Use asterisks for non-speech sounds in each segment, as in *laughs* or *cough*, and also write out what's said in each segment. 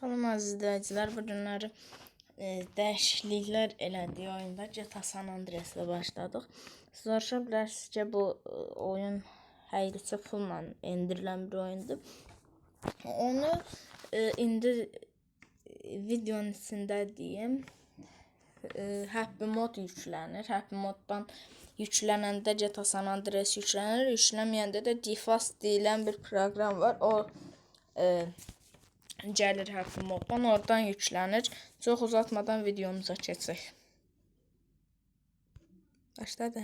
Salam əziz izləyicilər, bu günləri e, dəyişikliklər elədiyi oyunda GTA San Andreas ilə başladıq. Siz soruşa ki, bu e, oyun həqiqətə pulla endirilən bir oyundur. Onu e, indi videonun içində deyim, e, Happy Mod yüklənir. Happy Moddan yüklənəndə GTA San Andreas yüklənir, yüklənməyəndə də Defast deyilən bir proqram var. O e, gəlir Happy Moddan, oradan yüklənir. Çox uzatmadan videomuza keçək. Başladı.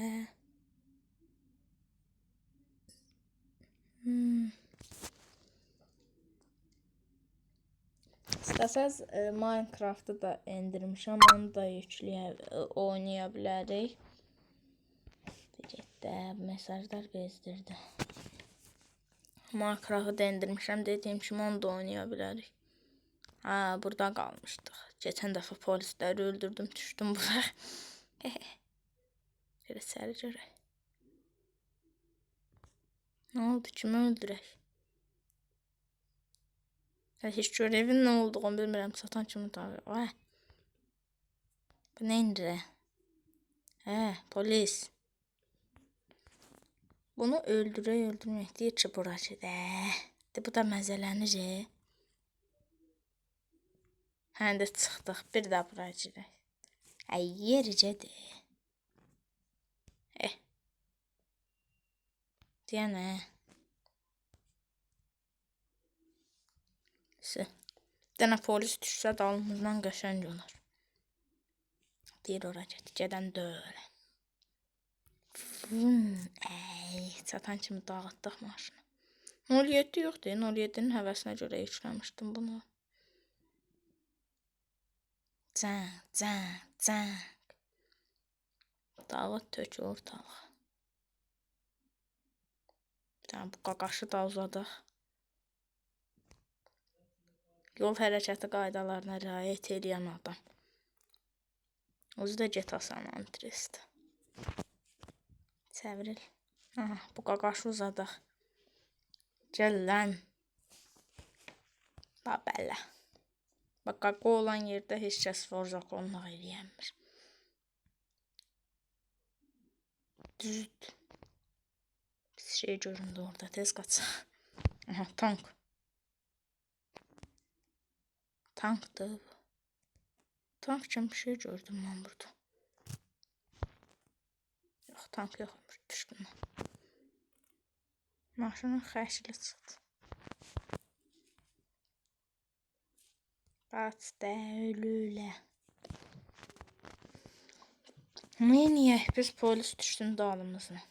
Hmm. İstəsəz e, Minecraft-ı da endirmişəm, onu da yükləyə e, oynaya bilərik. Deyəcəkdə mesajlar bezdirdi. Minecraft'ı da indirmişəm, dediyim kimi onu da oynaya bilərik. Ha, burada qalmışdıq. Keçən dəfə polisləri öldürdüm, düşdüm bura. Belə *laughs* səri görək. Nə oldu, kimi öldürək? Ya heç görevin nə olduğunu bilmirəm, satan kimi tanır. Ay. Bu nə indirə? Hə, polis. Bunu öldürək, öldürmək deyir ki, burası da. De, bu da məzələnir. Hə, də çıxdıq. Bir də bura girək. Ay, yericədir. Eh. Deyənə. Bir dənə polis düşsə dalımızdan qəşəng olar. Deyir ora get, gedən ey, çatan kimi dağıtdıq maşını. 07 yoxdur, 07-nin həvəsinə görə yükləmişdim bunu. Cəng, cəng, cəng. Dağıt tök ortalıq. Bir dənə bu qaqaşı da uzadıq. Yol hərəkəti qaydalarına riayət edən adam. Özü də GTA San Andreas'dır. Çevril. Aha, bu qaqaşı uzadıq. Gəl lan. Bax qaqa olan yerdə heç kəs Forza qonmaq eləyəmir. Düzdür. Pis şey göründü orada. Tez qaçaq. Aha, tank. Tankdır. Tank kimi bir şey gördüm mən burada. Yox, tank yoxmuş. Düşkünə. Maşının xəşli çıxdı. Qaçdı ölülə. Neyniyək? Biz polis düşdün dalımızına.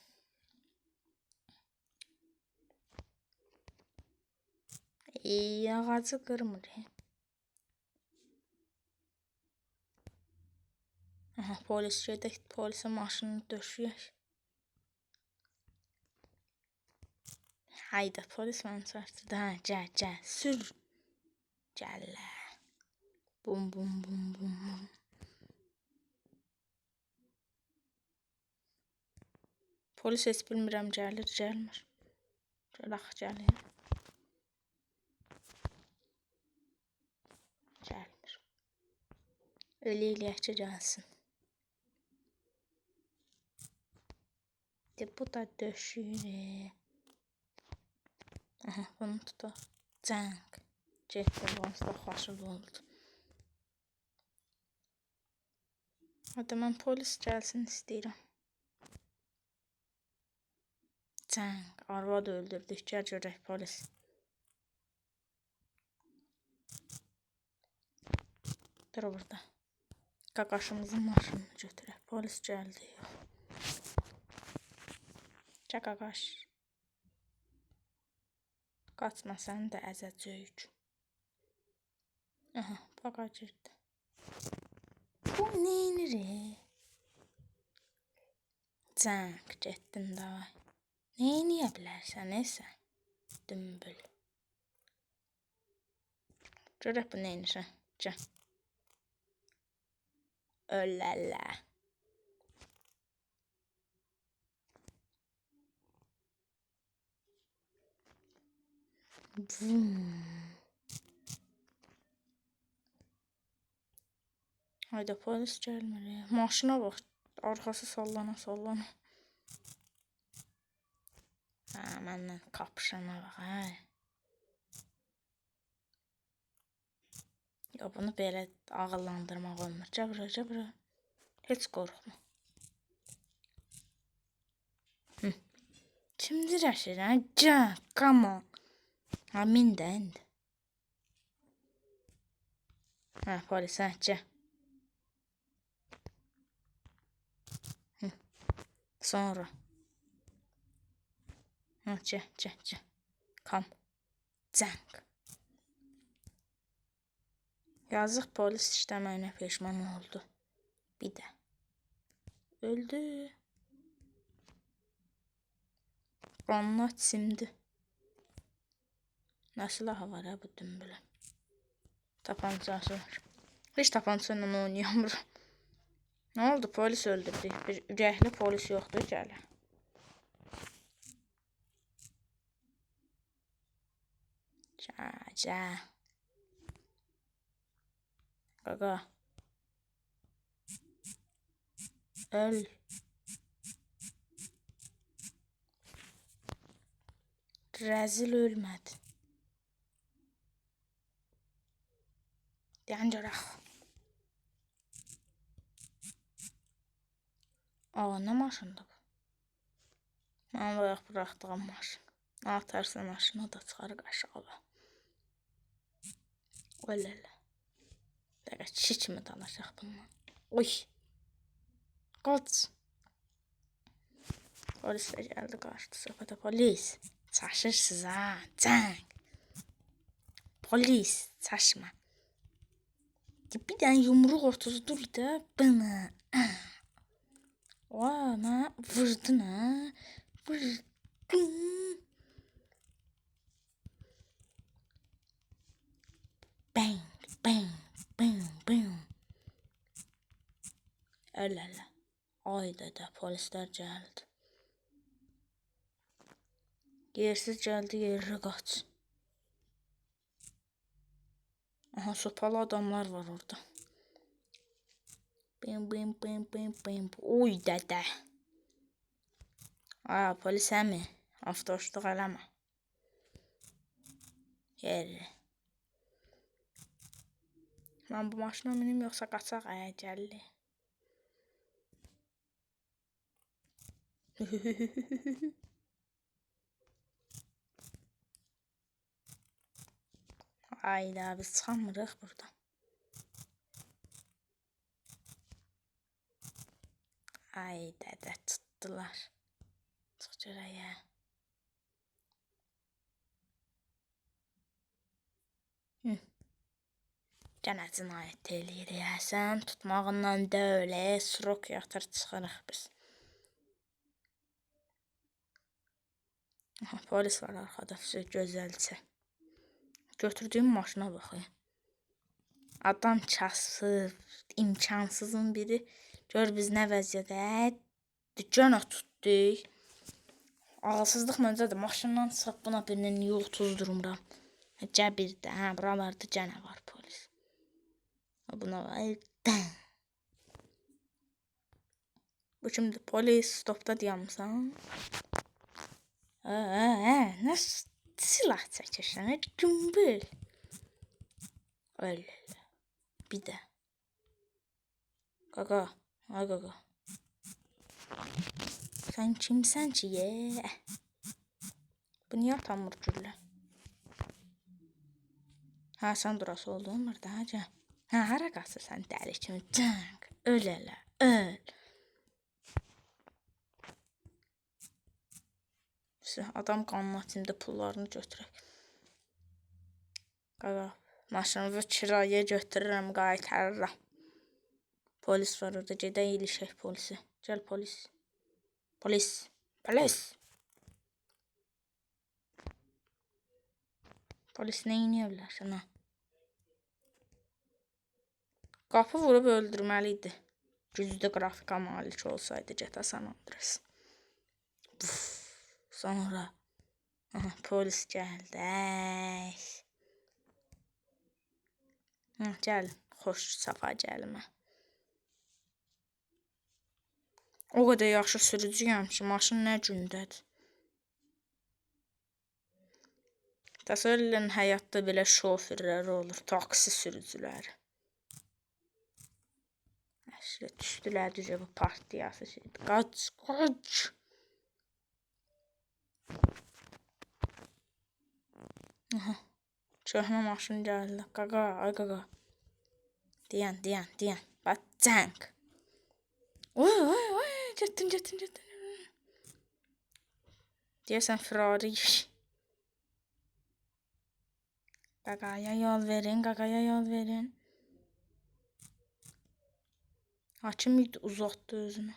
Ey, ağacı qırmır. Aha, polis gedək, polisə maşını döşüyək. Hayda, polis məni çarptırdı. Ha, gəl, gəl, sür. Gəllə. Bum, bum, bum, bum, bum. Polis heç bilmirəm gəlir, gəlmir. Görək gəlir. Gəlmir. Elə eləyək ki, gəlsin. De bu da döşüyür. Aha, bunu tutaq. Cəng. Getdi, onsuz da xoşul oldu. Hadi mən polis gəlsin istəyirəm. Cəng. Arvad öldürdük. Gəl görək polis. Dur burada. Qaqaşımızın maşınını götürək. Polis gəldi. Çək qaqaş. Qaçma səni də əzəcəyik. Aha, baqa girdi. Bu neynir? Cənk, getdin davay. Neyniyə bilərsən, sən? Dümbül. Görək bu neynirsən. Gəl. Ölələ. Hayda polis gelmir. ya. Maşına bak. Arkası sallana sallana. Ha, məndən kapışana bax, hə. Ya bunu belə ağıllandırmaq olmur. Cəbra, cəbra. Heç qorxma. Kimdir əşir, hə? Gəl, come on. Ha, min də indi. Hə, polis, gəl. Hı. Sonra. Hə, gəl, gəl, gəl. Come. Cəng. Yazıq polis işləməyinə peşman oldu. Bir də. Öldü. Qanına simdi. Nə silahı var ha bu dümbülün? Tapancası var. Heç tapanca ilə oynayamıram. Nə oldu? Polis öldürdü. Bir ürəkli polis yoxdur ki hələ. Ca, ca. Qaqa. Öl. Rezil ölmedi. Yancarak. Aa ne maşındı bu? Ben bayaq bıraxdığım maşın. Atarsa maşını da çıxarıq aşağı. Öyle öyle. Dəqiq kişi kimi danışaq bundan. Oy. Qaç. Polis də gəldi qarşıda söhbətə. Polis. Çaşırsınız ha. Polis. Çaşma. Bir dənə yumruq otuzdur da bana. Mən vurdun ha. Vurdun. Bang, bang, bang, bang. Öyle öyle. Ayda da polisler geldi. Yersiz geldi yerine kaç. Aha sopalı adamlar var orada. Bim bim bim bim bim. Uy dede. Aa polis mi? Avtoşluq eləmə. Yeri. Mən bu maşına minim yoxsa qaçaq əyəcəlli. *laughs* Hayda biz çıxamırıq buradan. Ay dədə tutdular. Çıx görək ya. Hı. Gənə cinayət eləyir ya. Sən tutmağından dövlə, srok yatır çıxırıq biz. Polis var arxada, gözəlcə. Götürdüyüm maşına baxın. Adam kasıb, imkansızın biri. Gör biz nə vəziyyətə dükkan tutduq. Ağılsızlıq məncə də maşından çıxıb buna birinin yol tuzdurmuram. Cəbirdə, hə, buralarda gənə var polis. Buna var. Bu kimdir? Polis stopda dayanmısan? Hə, hə, hə, nə silah çəkirsən? Hə, gümbül. Öyle. Bir də. Qaqa, ay qaqa. Sən kimsən ki, ye? Bu niyə atamır güllə? Hə, sən durası oldun burada, həcə. Hə, hara qaçırsan dəli kimi? Cəng, öl elə, öl. Sə, Adam qanın atımda pullarını götürək. Qaqa, maşınımı kiraya götürürəm, qaytarıram. Polis var orada, gedək ilişək polisi. Gəl polis. Polis. Polis. Polis nə edə sana? Qapı vurub öldürməli idi. Güclü qrafika malik olsaydı GTA San Andreas. Uf, sonra polis gəldi. Əy. Hı, gəl, xoş safa gəlmə. O qədər yaxşı sürücüyəm ki, maşın nə gündədir. Təsəvvür edin həyatda belə şoferlər olur, taksi sürücüləri. İşte düşdülər düzə bu partiyası şey. Qaç, qaç. Köhnə maşın gəldi. Qaqa, ay qaqa. Deyən, deyən, deyən. Bax, cənk. Oy, oy, oy. Getdin, getdin, getdin. Deyəsən Ferrari. Qaqaya yol verin, qaqaya yol verin. Hakim idi uzatdı özünü.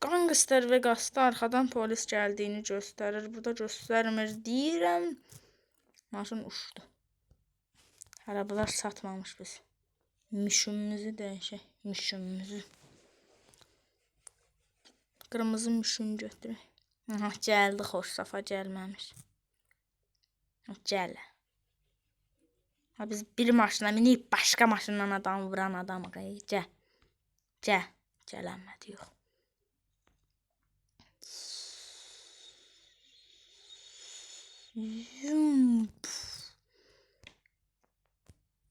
Gangster ve gazete arkadan polis geldiğini gösterir. Burada göstermir deyirəm. Maşın uçdu. Arabalar satmamış biz. Müşümümüzü dəyişək. Müşümümüzü. Qırmızı müşün götürək. Aha, gəldi xoş safa gəlməmiş. Gəl. Ha biz bir maşına minib başqa maşından adam vuran adamıq. Gəl. Gəl. Gələnmədi yox.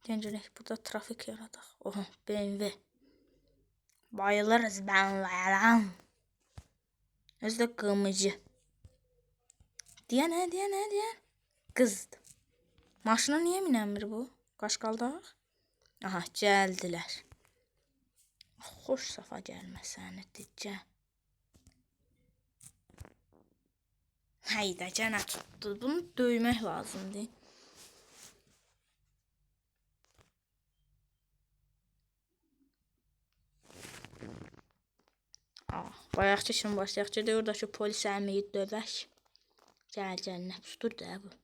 Gəncələk burada trafik yaradaq. Oha, BMW. Bayılırız BMW'lərə. Özü də qırmızı. Deyən nə, deyən nə, deyən? Qızdı. Maşına niyə minəmir bu? Qaşqaldaq? Aha, gəldilər. Xoş safa gəlməsəni dicə. Hayda cana tuttu. Bunu döymək lazımdır. Aa, bayaqçı kimi başlayaq. Gedə oradakı polis əmiyi dövək. Gəl, gəl, nə tutur da bu.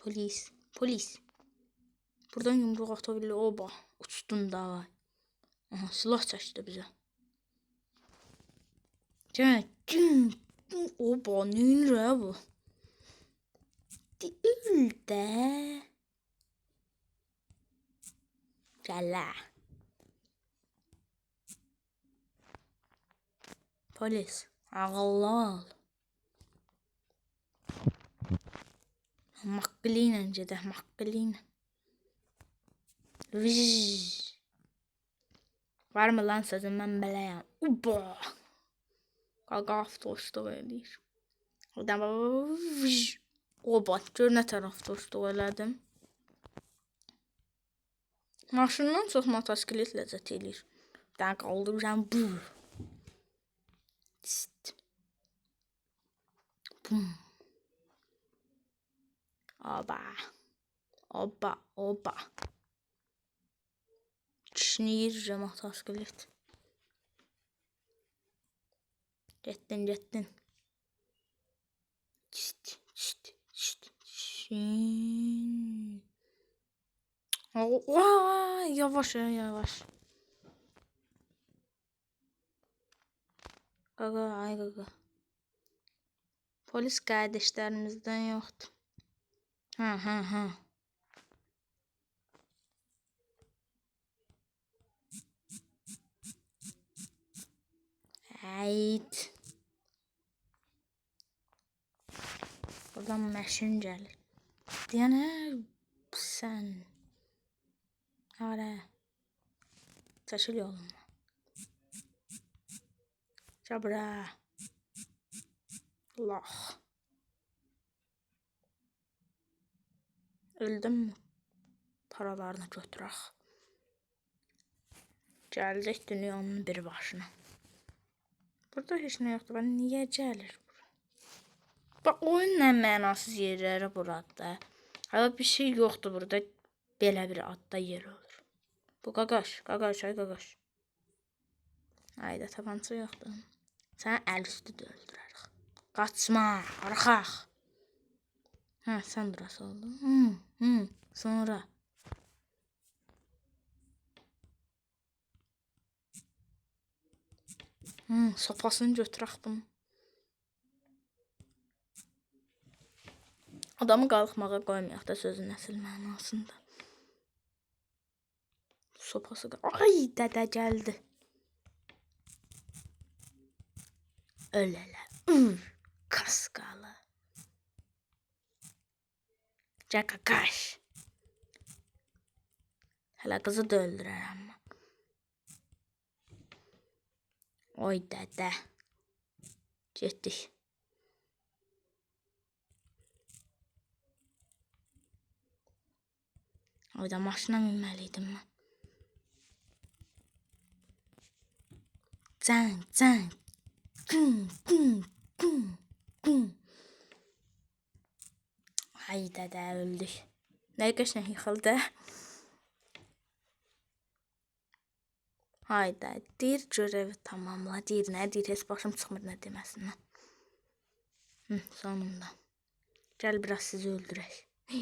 Polis, polis. Buradan yumruq ata bilir. Oba, uçdun da. Aha, silah çəkdi bizə. Gəl, güm. Oba, neyinir bu? Deyil də. Gəl la. Polis, ağıllı ol. Maqqlı ilə gedək, maqqlı ilə. Vıj. Var mı lan sözüm mən beləyəm. Uba. Avtosluq eləyir. Oradan vıj. Oba, gör nə tərəf dostluq elədim. Maşından çox motosiklet ləzzət eləyir. Dənə qaldırıram, bu. Bum. Oba. Oba, oba. Çinir motosiklet. Getdin, getdin. Tst, tst, tst. Şin. Yavaş ya, yavaş. Qaqa, ay qaqa. Polis qardaşlarımızdan yoxdur. Ha, ha, ha. Ayt. Gəlir. Deyənə sən. Hara. Çəkil yolundan. Gel buraya. Allah. Öldüm mü? Paralarını götürək. Gəldik dünyanın bir başına. Burada heç nə yoxdur. Ben niyə gəlir Bax oyun nə mənasız yerləri burada. Hələ bir şey yoxdur burada. Belə bir adda yer olur. Bu qaqaş, qaqaş, ay qaqaş. Ayda tabanca yoxdur. Səni əl üstü də öldürərik. Qaçma, arxaq. Hə, sən burası oldun. Hı, hı, sonra. Hı, sopasını götürək bunu. Adamı qalxmağa qoymayaq da sözün əsl mənasında. sopası. Ay dədə gəldi. Ölələ. Kaskalı. Caka kaş. Hələ qızı da öldürərəm. Oy dədə. Getdik. Oyda maşına minməliydim mən. Can, can. Güm, güm, güm, güm. Ay dədə öldük. Nə qəşəng yıxıldı. Hayda, deyir görevi tamamla. Deyir nə deyir, heç başım çıxmır nə deməsindən. Hı, sonunda. Gəl biraz sizi öldürək. *gasps*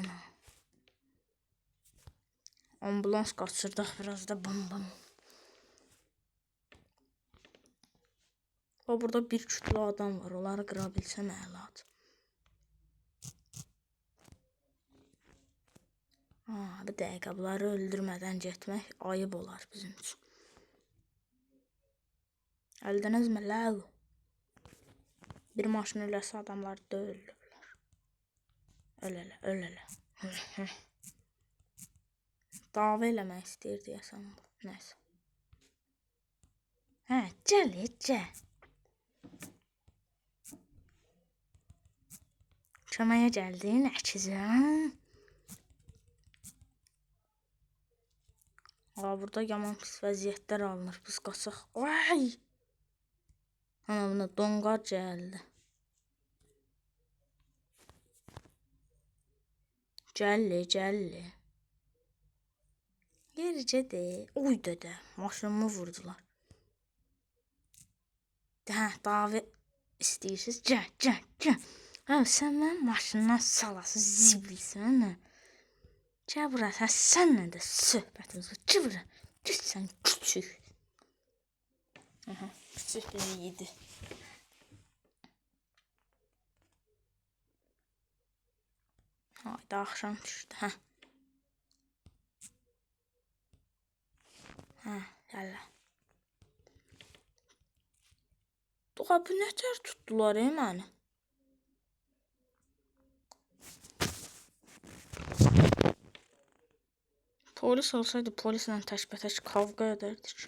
Ana. Ambulans qaçırdıq biraz da bam bam. O burada bir kütlü adam var. Onları qıra bilsəm əladır. Aa, bir dəqiqə bunları öldürmədən getmək ayıb olar bizim üçün. Əldənizmi ləv? Bir maşın öləsə adamlar da ölürlər. Ölələ, ölələ. *laughs* Dava eləmək istəyir deyəsən. Nəysə. Hə, gəl, gəl. Köməyə gəldin, əkizəm. Aa, burada yaman pis vəziyyətlər alınır. Biz qaçaq. Ay! Ana buna donqar gəldi. Gəlli, gəlli. Yericə de. Oy dədə, maşınımı vurdular. Hə, davi istəyirsiniz? Gəl, gəl, gəl. Hə, sən mənim maşından salası zibilsən, hə? Gəl bura, hə, sənlə də söhbətimiz var. Gəl bura. Sən küçük. Aha, küçük bir yedi. Hayda, axşam düşdü, hə. Hə, gələ. Bu nətər tutdular, ey məni? Polis olsaydı polislə təşbətəş kavga edərdik.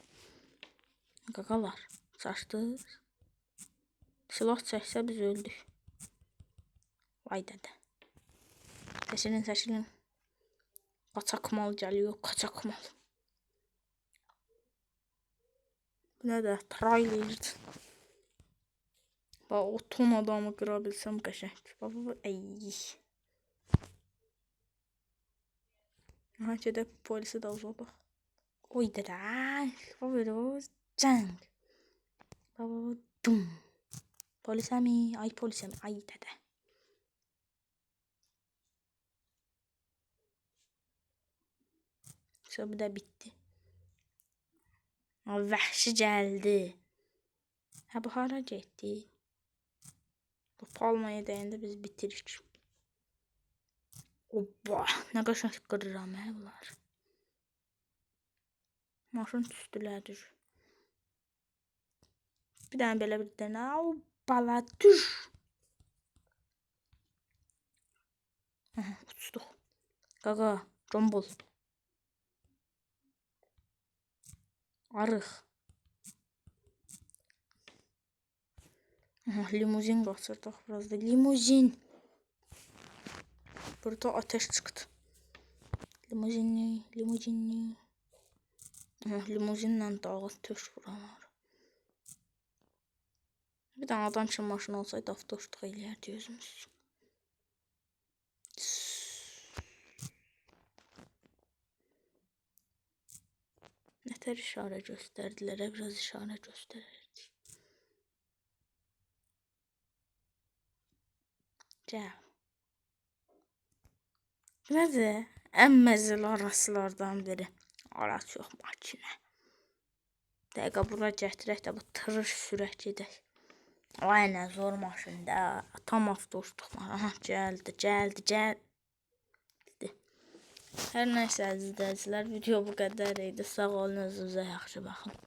Qaqalar, saçdıq. Silah çəksə biz öldük. Vay dədə. Seçilin, seçilin. Kaçak mal geliyor, kaçak mal. Bu ne de trailer. Bak o ton adamı kırabilsem qəşəng. Bak bu ey. Aha gedək polisi də uzadaq. Oy. Bak böyle o cəng. Bak dum. Polis mi? Ay polis mi? Ay dədə. Sonra bu da bitti. Vəhşi gəldi. Ha bu hara getdi? Bu palmaya dəyəndə biz bitiririk. Oba, nə qəşəng qırıram hə bunlar. Maşın üstülədir. Bir dənə belə bir dənə. Bala düş. Aha, uçduq. Qaqa, combol. Limuzin qaçırdıq biraz da. Limuzin. Burada ateş çıktı. Limuzinli, limuzinli. Aha, limuzinlə dağa töş vuranlar. Bir dənə adam üçün maşın olsaydı avtoşluq eləyərdi özümüz. Nətər işarə göstərdilər, biraz işarə göstərərdik. Gəl. Nədir? Ən məzəli arasılardan biri. Araç yox, makinə. Dəqiqə bura gətirək də bu tırış sürək gedək. Ay nə zor maşında. Tam avtobusluq. Aha, gəldi, gəldi, gəldi. Hər nəysə əziz izləyicilər, video bu qədər idi. Sağ olun, özünüzə yaxşı baxın.